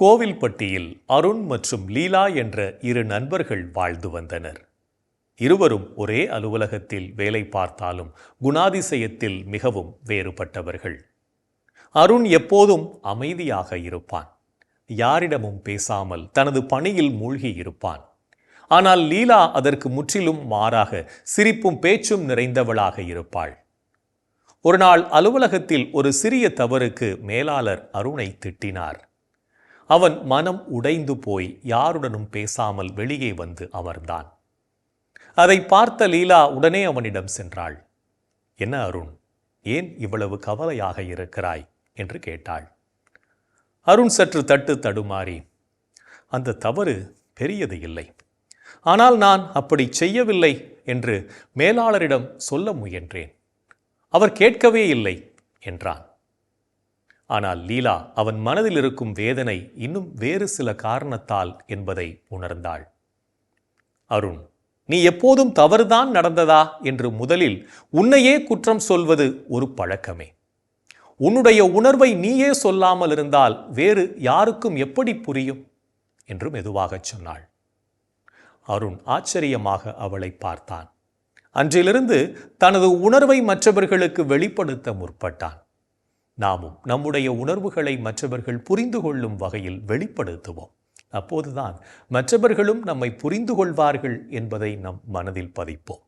கோவில்பட்டியில் அருண் மற்றும் லீலா என்ற இரு நண்பர்கள் வாழ்ந்து வந்தனர். இருவரும் ஒரே அலுவலகத்தில் வேலை பார்த்தாலும் குணாதிசயத்தில் மிகவும் வேறுபட்டவர்கள். அருண் எப்போதும் அமைதியாக இருப்பான். யாரிடமும் பேசாமல் தனது பணியில் மூழ்கி இருப்பான். ஆனால் லீலா அதற்கு முற்றிலும் மாறாக சிரிப்பும் பேச்சும் நிறைந்தவளாக இருப்பாள். ஒரு நாள் அலுவலகத்தில் ஒரு சிறிய தவறுக்கு மேலாளர் அருணை திட்டினார். அவன் மனம் உடைந்து போய் யாருடனும் பேசாமல் வெளியே வந்து அமர்ந்தான். அதை பார்த்த லீலா உடனே அவனிடம் சென்றாள். என்ன அருண் ஏன் இவ்வளவு கவலையாக இருக்கிறாய்? என்று கேட்டாள். அருண் சற்று தட்டு தடுமாறி அந்த தவறு பெரியது இல்லை. ஆனால் நான் அப்படி செய்யவில்லை என்று மேலாளரிடம் சொல்ல முயன்றேன். அவர் கேட்கவே இல்லை என்றான். ஆனால் லீலா அவன் மனதில் இருக்கும் வேதனை இன்னும் வேறு சில காரணத்தால் என்பதை உணர்ந்தாள். அருண் நீ எப்போதும் தவறுதான் நடந்ததா? என்று முதலில் உன்னையே குற்றம் சொல்வது ஒரு பழக்கமே. உன்னுடைய உணர்வை நீயே சொல்லாமல் இருந்தால் வேறு யாருக்கும் எப்படி புரியும்? என்று மெதுவாகச் சொன்னாள். அருண் ஆச்சரியமாக அவளை பார்த்தான். அன்றிலிருந்து தனது உணர்வை மற்றவர்களுக்கு வெளிப்படுத்த முற்பட்டான். நாமும் நம்முடைய உணர்வுகளை மற்றவர்கள் புரிந்து கொள்ளும் வகையில் வெளிப்படுத்துவோம். அப்போதுதான் மற்றவர்களும் நம்மை புரிந்து கொள்வார்கள் என்பதை நம் மனதில் பதிப்போம்.